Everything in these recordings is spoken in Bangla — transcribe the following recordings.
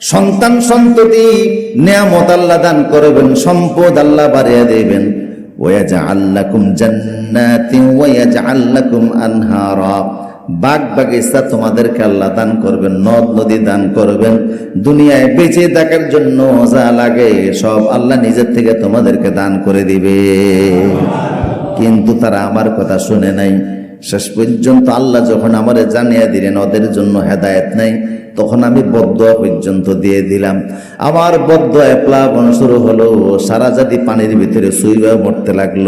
সন্তান সন্ততি নিয়ামত আল্লাহ দান করবেন, সম্পদ আল্লাহ বাড়িয়ে দেবেন। বাগ বাগিচা তোমাদেরকে আল্লাহ দান করবেন, নদ নদী দান করবেন। দুনিয়ায় বেঁচে থাকার জন্য যা লাগে সব আল্লাহ নিজের থেকে তোমাদেরকে দান করে দিবে। কিন্তু তারা আমার কথা শুনে নাই। শেষ পর্যন্ত আল্লাহ যখন আমারে জানিয়ে দিলেন, ওদের জন্য হেদায়েত নাই। তখন আমি বদয়া পর্যন্ত দিয়ে দিলাম। আমার বদয়া প্লাবন শুরু হলো, সারা জাতি পানির ভিতরে সুইবা মরতে লাগল।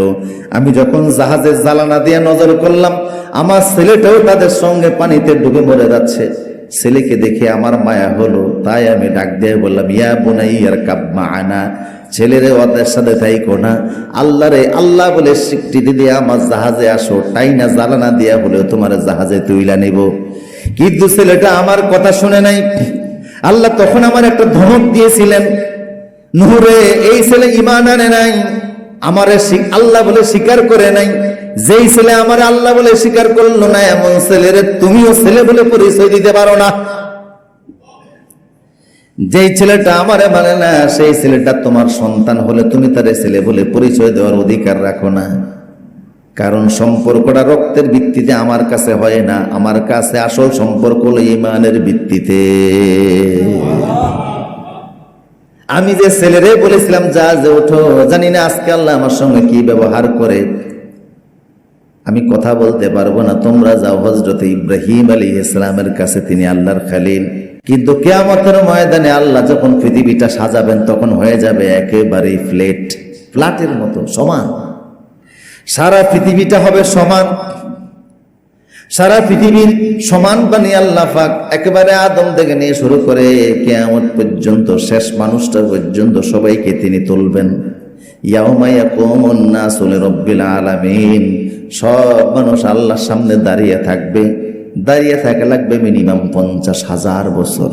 আমি যখন জাহাজের জ্বালানা দিয়ে নজর করলাম, আমার ছেলেটাও তাদের সঙ্গে পানিতে ডুবে মরে যাচ্ছে। ছেলেকে দেখে আমার মায়া হলো, তাই আমি ডাক দিয়ে বললাম, ইয়া বোনাই আর কাব্মা আনা ছেলেরে ওদের সাথে থাইকো না আল্লাহ রে আল্লাহ বলে স্বীকৃতি দিয়ে আমার জাহাজে আসো তাই না জ্বালানা দিয়া বলে তোমার জাহাজে তুইলা নিব। কিন্তু ছেলেটা আমার কথা শুনে নাই। আল্লাহ তখন আমার একটা ধমক দিয়েছিলেন, নুহুরে, এই ছেলে ইমান আনে নাই, আমারে আল্লাহ বলে স্বীকার করে নাই। যেই ছেলে আমার আল্লাহ বলে স্বীকার করল না, এমন ছেলেরে তুমিও ছেলে বলে পরিচয় দিতে পারো না। যেই ছেলেটা আমারে মানে না, সেই ছেলেটা তোমার সন্তান হলে তুমি তার ছেলে বলে পরিচয় দেওয়ার অধিকার রাখো না। কারণ সম্পর্কটা রক্তের ভিত্তিতে আমার কাছে হয় না। আমার কাছে আসল সম্পর্ক হলো ইমানের ভিত্তিতে। আমি যে ছেলেরে বলেছিলাম, যা যে ওঠো। জানি না আজকে আল্লাহ আমার সঙ্গে কি ব্যবহার করে। আমি কথা বলতে পারব না। তোমরা যাও হজরত ইব্রাহিম আলী ইসলামের কাছে, তিনি আল্লাহর খালিল। কিন্তু কেয়ামতের ময়দানে আল্লাহ যখন পৃথিবীটা সাজাবেন, তখন হয়ে যাবে একেবারে ফ্লেট ফ্ল্যাটের মতো, সমান। সারা পৃথিবীটা হবে সমান। সারা পৃথিবীর সমান বানিয়ে আল্লাহ একেবারে আদম থেকে নিয়ে শুরু করে কেয়ামত পর্যন্ত শেষ মানুষটা পর্যন্ত সবাইকে তিনি তুলবেন। ইয়াউমাইয়া কোমন না চলে রব্বিল আলামিন। সব মানুষ আল্লাহর সামনে দাঁড়িয়ে থাকবে। দাঁড়িয়ে থাকা লাগবে মিনিমাম পঞ্চাশ হাজার বছর।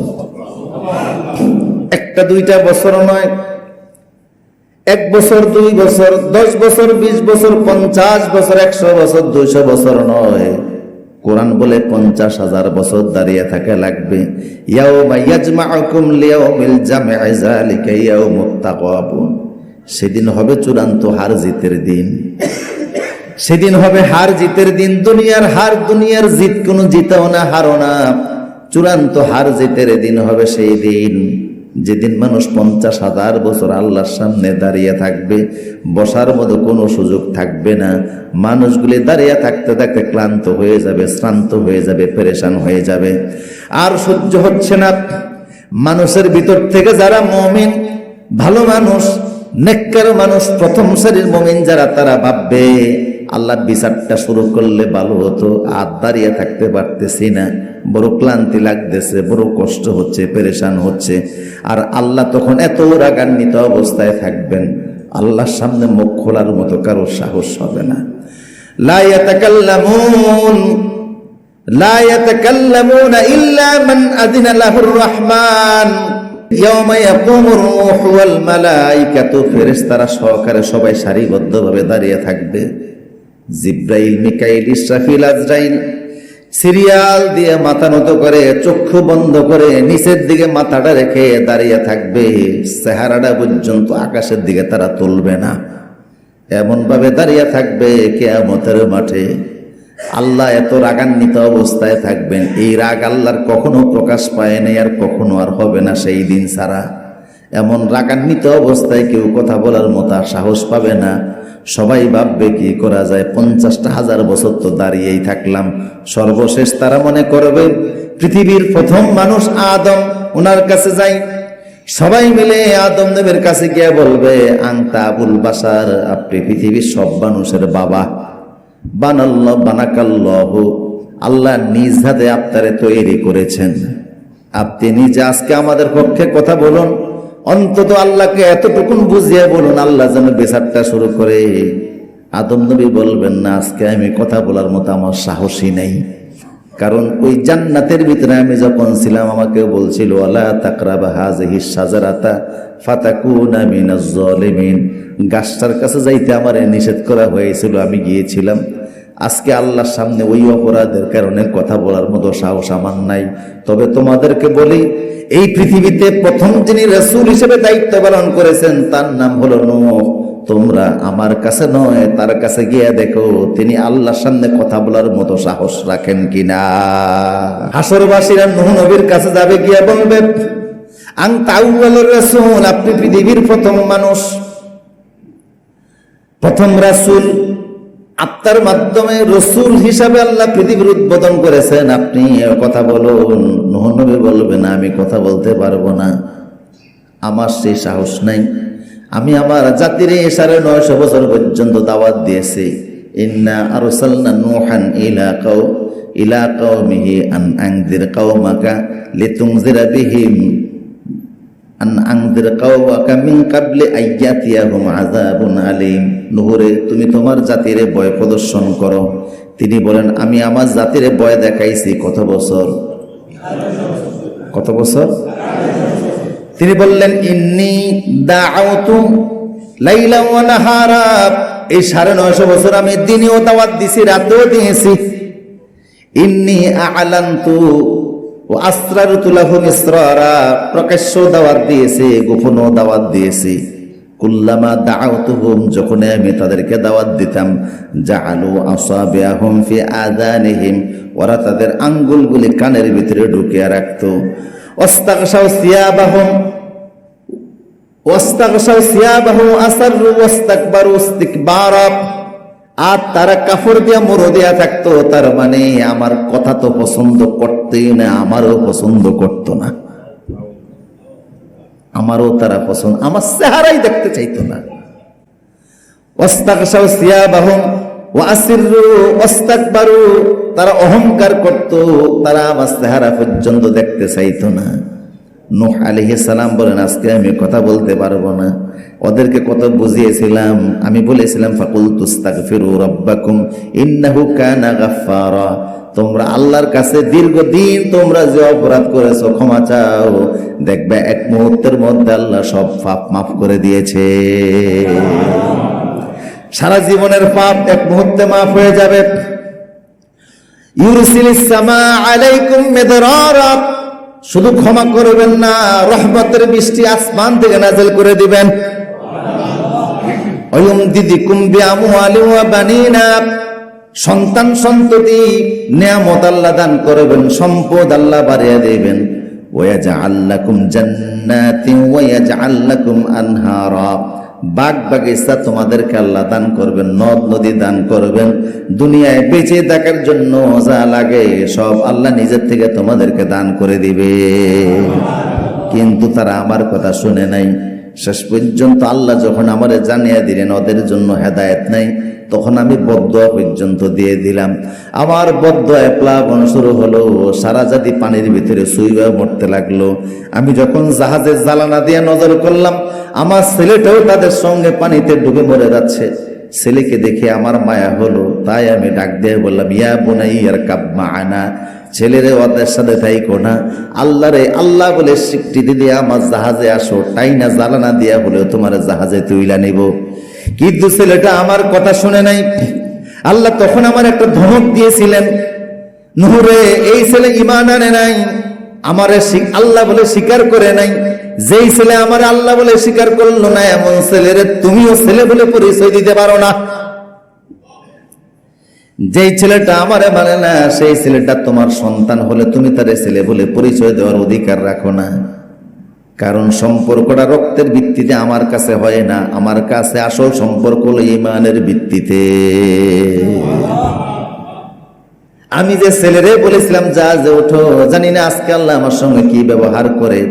একটা দুইটা বছর নয় এক বছর, দুই বছর, দশ বছর, বিশ বছর, পঞ্চাশ বছর, একশো বছর, দুইশো বছর নয়। কোরআন বলে পঞ্চাশ হাজার বছর দাঁড়িয়ে থাকা লাগবে। সেদিন হবে চূড়ান্ত হার জিতের দিন। সেদিন হবে হার জিতের দিন। দুনিয়ার হার, দুনিয়ার জিত কোনো জিতাও না হারো না। চূড়ান্ত হার জিতের দিন হবে সেই দিন। যেদিন মানুষ পঞ্চাশ হাজার বছর আল্লাহর সামনে দাঁড়িয়ে থাকবে, বসার মতো কোনো সুযোগ থাকবে না। মানুষগুলি দাঁড়িয়ে থাকতে থাকতে ক্লান্ত হয়ে যাবে, শ্রান্ত হয়ে যাবে, পেরেশান হয়ে যাবে। আর সহ্য হচ্ছে না। মানুষের ভিতর থেকে যারা মমিন, ভালো মানুষ, নেককার মানুষ, প্রথম সারির মমিন যারা, তারা ভাববে আল্লাহ বিচারটা শুরু করলে ভালো হতো আর দাঁড়িয়ে থাকতে পারতেছি না বড় ক্লান্তি লাগতেছে বড় কষ্ট হচ্ছে পেরেশান হচ্ছে আর আল্লাহ তখন এত রাগান্বিত অবস্থায় থাকবেন আল্লাহর সামনে মুখ খোলার মতো কারো সাহস হবে না লা ইয়াতাকাল্লামুন لا يتكلمون إلا من أذن له الرحمن يوم يقوم الروح والملائكة ফেরেশতারা সহকারে সবাই সারিবদ্ধভাবে দাঁড়িয়ে থাকবে জিব্রাইল, মিকাইল, ইসরাফিল, আজরাইল সিরিয়াল দিয়ে মাথা নত করে, চক্ষু বন্ধ করে নিচের দিকে মাথাটা রেখে দাঁড়িয়ে থাকবে। চেহারাটা পর্যন্ত আকাশের দিকে তারা তুলবে না। এমন ভাবে দাঁড়িয়ে থাকবে কেয়ামতের মাঠে। আল্লাহ এত রাগান্বিত অবস্থায় থাকবেন। এই রাগ আল্লাহর কখনো প্রকাশ পায় নাই আর কখনো আর হবে না সেই দিন ছাড়া। এমন রাগান্বিত অবস্থায় কেউ কথা বলার মতো সাহস পাবে না। সবাই ভাববে কি করা যায়? পঞ্চাশটা হাজার বছর তো দাঁড়িয়েই থাকলাম। সর্বশেষ তারা মনে করবে, পৃথিবীর প্রথম মানুষ আদম, ওনার কাছে যাই। সবাই মিলে আদম দেবের কাছে গিয়ে বলবে আংতা আবুল বাসার আপনি পৃথিবীর সব মানুষের বাবা। বানাল্লাহ বানাকাল্লাহ। আল্লাহ নিজ হাতে আপনারে তৈরি করেছেন। আপনি নিজে আজকে আমাদের পক্ষে কথা বলুন। অন্তত আল্লাহকে এতটুকুন বুঝিয়ে বলুন, আল্লাহ যেন বেচারটা শুরু করে। আদম নবী বলবেন, না, আজকে আমি কথা বলার মতো আমার সাহসী নেই। কারণ ওই জান্নাতের ভিতরে আমি যখন ছিলাম, আমাকে বলছিল, আলা তাকরাবা হাজিহি সাজারাতা ফাতাকুনা জালিমিন গাছটার কাছে যাইতে আমারে নিষেধ করা হয়েছিল, আমি গিয়েছিলাম। আজকে আল্লাহর সামনে ওই অপরাধের কারণে কথা বলার মতো সাহস আমার নাই। তবে তোমাদেরকে বলি, এই পৃথিবীতে প্রথম যিনি রসুল হিসেবে দায়িত্ব পালন করেছেন, তার নাম হলো নূহ। তোমরা আমার কাছে নয়, তার কাছে গিয়ে দেখো, তিনি আল্লাহর সামনে কথা বলার মতো সাহস রাখেন কিনা। হাসরবাসীরা নূহ নবীর কাছে যাবে গিয়ে বলবে আং তাউয়ালুর রাসূল, আপনি পৃথিবীর প্রথম মানুষ। প্রথম রাসূল আত্মার মাধ্যমে রসুল হিসাবে আল্লাহ পৃথিবীর উদ্বোধন করেছেন। আপনি কথা বলুন। নূহ নবী বলবেন, আমি কথা বলতে পারব না। আমার সেই সাহস নাই। আমি আমার জাতির সাড়ে নয়শো বছর পর্যন্ত দাওয়াত দিয়েছি। ইন্না আরসালনা নূহান ইলা কাও ইলা কাওমিহি আন আনজির কাওমাকা লিতুনজিরা বিহিম আন আনজির কাওমাকা মিন কাবলি আলীম। তুমি তোমার জাতিরে ভয় প্রদর্শন করো। তিনি বলেন, আমি আমার জাতিরে ভয় দেখাইছি কত বছর? কত বছর? তিনি বললেন, ইন্নি দাআউতু লাইলা ওয়া নাহারা। এই সাড়ে নয়শো বছর আমি দিনেও দাওয়াত দিছি, রাতেও দিয়েছি। ইন্নি আলান্তু ও আসরারতু লাহুম ইসরারা প্রকাশ্য দাওয়াত দিয়েছি, গোপনও দাওয়াত দিয়েছি। কুল্লামা দাআউতুহুম যখন আমি তাদেরকে দাওয়াত দিতাম, জাআলু আসাবিয়াহুম ফি আযানিহিম, ওরা তাদের আঙ্গুলগুলি কানের ভিতরে ঢুকিয়ে রাখতো। ওয়াস্তাগশাউ সিয়াবাহুম ওয়াস্তাগশাউ সিয়াবাহুম আসাররু ওয়াস্তাকবারু ইস্তিকবারা। আর তারা কাপড় দিয়া মরো দিয়া থাকতো, তার মানে আমার কথা তো পছন্দ করতেই না, আমারও পছন্দ করতো না। আমারও তারা পছন্দ, আমার চেহারাই দেখতে চাইতো না। তারা অহংকার করত, তারা আমার চেহারা পর্যন্ত দেখতে চাইতো না। নূহ সালাম বলেন, আজকে আমি কথা বলতে পারব না। ওদেরকে কত বুঝিয়েছিলাম। আমি বলেছিলাম ফাকুল তুস্তাগফিরু রাব্বাকুম, ইন্নাহু কানা গাফফারা। তোমরা আল্লাহর কাছে দীর্ঘদিন তোমরা যে অপরাধ করেছ, ক্ষমা চাও। দেখবে এক মুহূর্তের মধ্যে আল্লাহ সব পাপ মাফ করে দিয়েছে। সারা জীবনের পাপ এক মুহূর্তে মাফ হয়ে যাবে। ইউরসিলিস সামা আলাইকুম মিদরারা। শুধু ক্ষমা করবেন না, রহমতের বৃষ্টি আসমান থেকে নাজেল করে দিবেন। সন্তান সন্ততি নিয়ামত আল্লাহ দান করবেন, সম্পদ আল্লাহ বাড়িয়ে দেবেন। ওয়াজআল লাকুম জান্নাতিন ওয়াজআল লাকুম আনহারা। বাগ বাগিচা তোমাদেরকে আল্লাহ দান করবেন, নদ নদী দান করবেন, দুনিয়ায় বেঁচে থাকার জন্য যা লাগে সব আল্লাহ নিজের থেকে তোমাদেরকে দান করে দিবে। কিন্তু তারা আমার কথা শুনে নাই। শেষ পর্যন্ত আল্লাহ যখন আমারে জানিয়ে দিলেন, ওদের জন্য হেদায়ত নাই। তখন আমি বদয়া পর্যন্ত দিয়ে দিলাম। আমার বদয়া প্লাবন শুরু হলো, সারা জাতি পানির ভিতরে সুইবা মরতে লাগল। আমি যখন জাহাজের জ্বালানা দিয়ে নজর করলাম, আমার ছেলেটাও তাদের সঙ্গে পানিতে ডুবে মরে যাচ্ছে। ছেলেকে দেখে আমার মায়া হলো, তাই আমি ডাক দিয়ে বললাম, ইয়া বোনাই আর কাব্মা আনা ছেলেরে ওদের সাথে থাইকো না। আল্লাহ রে আল্লাহ বলে স্বীকৃতি দিয়ে আমার জাহাজে আসো তাই না জ্বালানা দিয়া বলে তোমার জাহাজে তুইলা নিব। কিন্তু ছেলেটা আমার কথা শুনে নাই। আল্লাহ তখন আমার একটা ধমক দিয়েছিলেন, নুহুরে, এই ছেলে ইমান আনে নাই, আমার আল্লাহ বলে স্বীকার করে নাই। যেই ছেলে আমার আল্লাহ বলে স্বীকার করল না, এমন ছেলেরে তুমিও ছেলে বলে পরিচয় দিতে পারো না। যেই ছেলেটা আমারে মানে না, সেই ছেলেটা তোমার সন্তান হলে তুমি তার ছেলে বলে পরিচয় দেওয়ার অধিকার রাখো না। কারণ সম্পর্কটা রক্তের ভিত্তিতে আমার কাছে হয় না, আমার কাছে আসল সম্পর্ক হলো ইমানের ভিত্তিতে। আমি যে ছেলেরে বলেছিলাম, যা যে ওঠো, জানি না আজকে আল্লাহ আমার সঙ্গে কি ব্যবহার করে।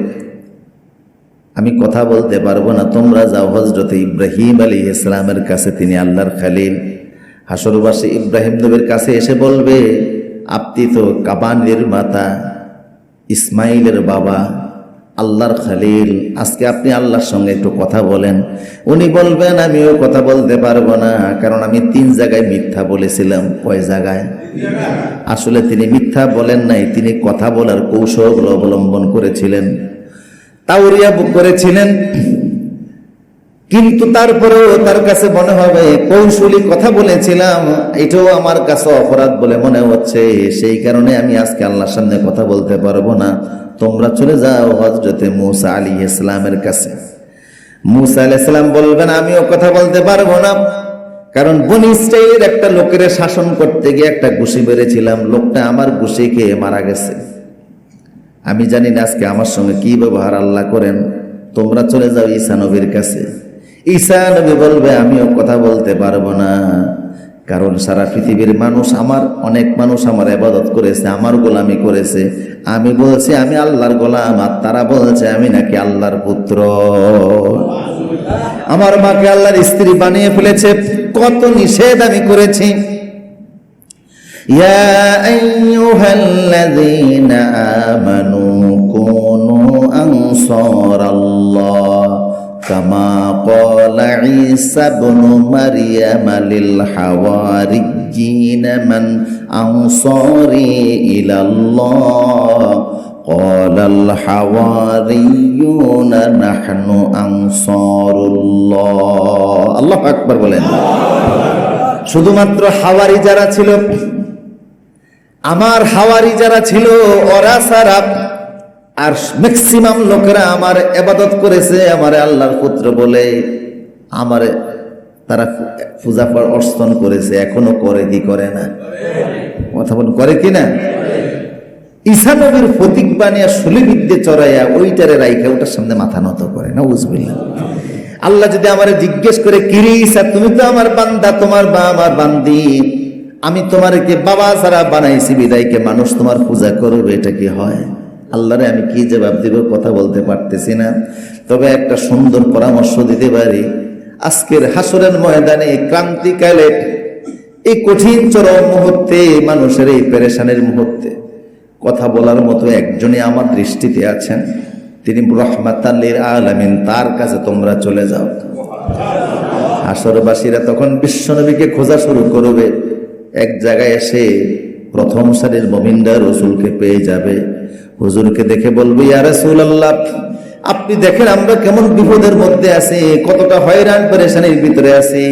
আমি কথা বলতে পারব না, তোমরা যাও হজরত ইব্রাহিম আলী ইসলামের কাছে, তিনি আল্লাহর খালিল। হাসরবাসী ইব্রাহিম নবীর কাছে এসে বলবে, আপনি তো কাবানের মাতা, ইসমাইলের বাবা। আল্লাহর খালিল। আজকে আপনি আল্লাহর সঙ্গে একটু কথা বলেন। উনি বলবেন, আমিও কথা বলতে পারব না। কারণ আমি তিন জায়গায় মিথ্যা বলেছিলাম। কয় জায়গায়? আসলে তিনি মিথ্যা বলেন নাই। তিনি কথা বলার কৌশল অবলম্বন করেছিলেন। তাওরিয়া করেছিলেন। কিন্তু তারপরেও তার কাছে মনে হবে কৌশলী কথা বলেছিলাম? এটাও আমার কাছে অপরাধ বলে মনে হচ্ছে। সেই কারণে আমি আজকে আল্লাহর সামনে কথা বলতে পারব না। তোমরা চলে যাও হজরতে মুসা আলী ইসলামের কাছে। মুসা আলী ইসলাম বলবেন, আমিও কথা বলতে পারব না। কারণ বনি একটা লোকের শাসন করতে গিয়ে একটা ঘুষি বেড়েছিলাম। লোকটা আমার ঘুষি খেয়ে মারা গেছে। আমি জানি না আজকে আমার সঙ্গে কি ব্যবহার আল্লাহ করেন। তোমরা চলে যাও ঈসা নবীর কাছে। ঈসা নবী বলবে আমিও কথা বলতে পারবো না কারণ সারা পৃথিবীর মানুষ আমার অনেক মানুষ আমার আবাদত করেছে আমার গোলামি করেছে আমি বলছি আমি আল্লাহর গোলাম আর তারা বলছে আমি নাকি আল্লাহর পুত্র আমার মাকে আল্লাহর স্ত্রী বানিয়ে ফেলেছে কত নিষেধ আমি করেছি يا أيها الذين آمنوا كونوا أنصار الله كما قال عيسى بن مريم للحواريين من أنصاري إلى الله قال الحواريون نحن أنصار الله الله أكبر বলেন শুধুমাত্র হাওয়ারি যারা ছিল আমার হাওয়ারি যারা ছিল ওরা সারা আর ম্যাক্সিমাম লোকেরা আমার এবাদত করেছে, আমার আল্লাহর পুত্র বলে আমার তারা পূজা অর্চন করেছে, এখনও করে কি করে না? কথা বল করে কি না? ঈশা নবীর প্রতীক বানিয়া সুলিবিদ্যে চড়াইয়া ওইটারে রাইখা, ওটার সামনে মাথা নত করে না বুঝবিল্লা আল্লাহ যদি আমার জিজ্ঞেস করে কিরে ঈশা, তুমি তো আমার বান্দা, তোমার বা আমার বান্দি, আমি তোমারকে বাবা ছাড়া বানাইছি, বিদায়কে মানুষ তোমার পূজা করবে এটা কি হয়? আল্লাহরে আমি কি জবাব দিব কথা বলতে পারতেছি না। তবে একটা সুন্দর পরামর্শ দিতে পারি। আজকের হাসরের ময়দানে ক্রান্তিকালে এই কঠিন চরম মুহূর্তে মানুষের এই পেরেশানের মুহূর্তে কথা বলার মতো একজনই আমার দৃষ্টিতে আছেন। তিনি রহমাতাল্লির আলামিন, তার কাছে তোমরা চলে যাও। হাসরবাসীরা তখন বিশ্বনবীকে খোঁজা শুরু করবে। এক জায়গায় এসে প্রথম সারির মমিন্দা রসুলকে পেয়ে যাবে। হুজুরকে দেখে বলবে, ইয়া রাসূল আল্লাহ আপনি দেখেন আমরা কেমন বিপদের মধ্যে আছি, কতটা হয়রান, পরেশানির ভিতরে আছি।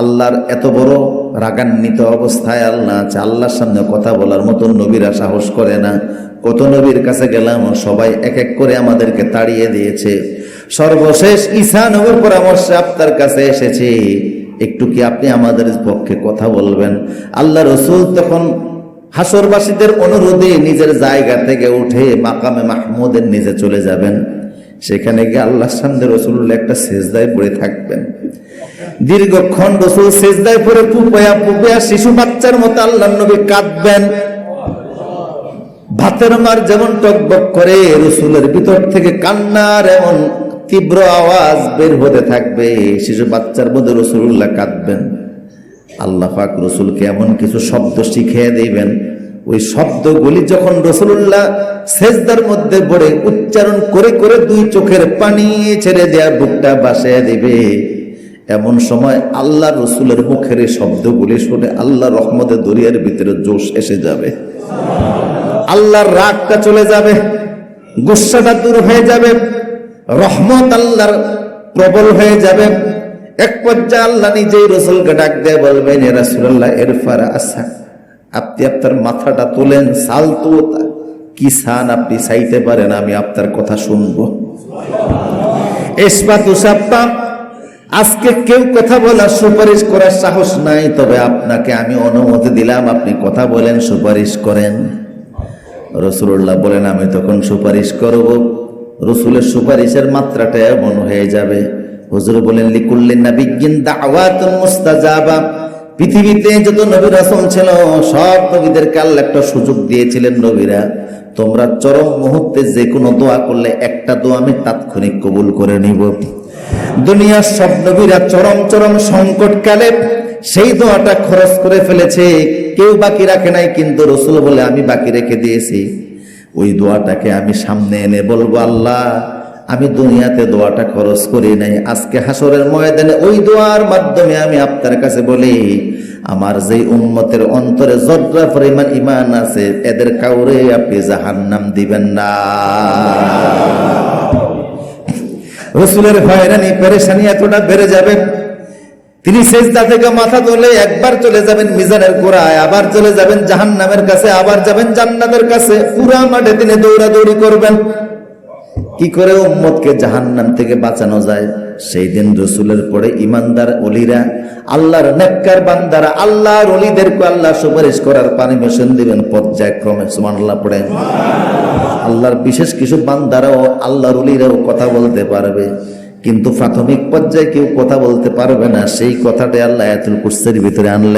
আল্লাহর এত বড় রাগান্বিত অবস্থায় আল্লাহ আল্লাহর সামনে কথা বলার মতো নবীরা সাহস করে না। কত নবীর কাছে গেলাম, সবাই এক এক করে আমাদেরকে তাড়িয়ে দিয়েছে। সর্বশেষ ঈসা নবীর পরামর্শে আপনার কাছে এসেছে। একটু কি আপনি আমাদের পক্ষে কথা বলবেন? আল্লাহ রসুল তখন হাসরবাসীদের অনুরোধে নিজের জায়গা থেকে উঠে মাকামে মাহমুদের নিজে চলে যাবেন। সেখানে গিয়ে আল্লাহর সামনে রসুল্লাহ একটা সেজদায় পড়ে থাকবেন। দীর্ঘক্ষণ রসুল সেজদায় পড়ে পুপয়া পুপয়া শিশু বাচ্চার মতো আল্লাহ নবী কাঁদবেন। ভাতের মার যেমন টকবক করে রসুলের ভিতর থেকে কান্নার এমন তীব্র আওয়াজ বের হতে থাকবে। শিশু বাচ্চার মধ্যে রসুল্লাহ কাঁদবেন। আল্লাহ পাক রসুলকে এমন কিছু শব্দ শিখিয়ে দিবেন। ওই শব্দগুলি যখন রসুল্লাহ সেজদার মধ্যে পড়ে উচ্চারণ করে করে দুই চোখের পানি ছেড়ে দেয়া বুকটা বাসায় দেবে, এমন সময় আল্লাহ রসুলের মুখের এই শব্দগুলি শুনে আল্লাহ রহমতের দরিয়ার ভিতরে জোশ এসে যাবে। আল্লাহর রাগটা চলে যাবে গুসাটা দূর হয়ে যাবে, রহমত আল্লাহর প্রবল হয়ে যাবে। এক পর্যায়ে আল্লাহ নিজেই রসুলকে ডাক দিয়ে, বলবেন, এ রাসুল্লাহ এর ফারা আসা আপনি আপনার মাথাটা তোলেন, সাল তো কি সান আপনি চাইতে পারেন, আমি আপনার কথা শুনব। আজকে কেউ কথা বলার সুপারিশ করার সাহস নাই, তবে আপনাকে আমি অনুমতি দিলাম, আপনি কথা বলেন, সুপারিশ করেন। রসুল্লাহ বলেন, আমি তখন সুপারিশ করব। রসুলের সুপারিশের মাত্রাটা এমন হয়ে যাবে হুজুর বলেন লিকুল্লিন না বিজ্ঞান দাওয়াত মুস্তাজাবা। পৃথিবীতে যত নবী রাসূল ছিল, সব নবীদেরকে আল্লাহ একটা সুযোগ দিয়েছিলেন নবীরা। তোমরা চরম মুহূর্তে যে কোনো দোয়া করলে একটা দোয়া আমি তাৎক্ষণিক কবুল করে নিব। দুনিয়ার সব নবীরা চরম চরম সংকটকালে সেই দোয়াটা খরচ করে ফেলেছে। কেউ বাকি রাখে নাই, কিন্তু রসুল বলে, আমি বাকি রেখে দিয়েছি। ওই দোয়াটাকে আমি সামনে এনে বলব, আল্লাহ আমি দুনিয়াতে দোয়াটা খরচ করি নাই। আজকে হাসরের ময়দানে ওই দোয়ার মাধ্যমে আমি আপনার কাছে বলি, আমার যে উম্মতের অন্তরে জর্রা পরিমাণ ইমান আছে, এদের কাউরে আপনি জাহান্নাম দিবেন না। রসুলের হয়রানি, পেরেশানি এতটা বেড়ে যাবে। তিনি সেজদা থেকে মাথা তোলে একবার চলে যাবেন মিজানের গোড়ায়, আবার চলে যাবেন জাহান্নামের কাছে, আবার যাবেন জান্নাতের কাছে। পুরা মাঠে তিনি দৌড়াদৌড়ি করবেন। কি করে উম্মতকে জাহান্নাম থেকে বাঁচানো যায়? সেই দিন রসুলের পরে ইমানদার অলিরা আল্লাহর নেককার বান্দারা আল্লাহর অলিদেরকে আল্লাহ সুপারিশ করার পারমিশন দিবেন পর্যায়ক্রমে সুমান আল্লাহ পড়ে। আল্লাহর বিশেষ কিছু বান্দারাও আল্লাহর অলিরাও কথা বলতে পারবে। কিন্তু প্রাথমিক পর্যায়ে কেউ কথা বলতে পারবে না। সেই কথাটা আল্লাহ এতুল কুর্সের ভিতরে আনলেন।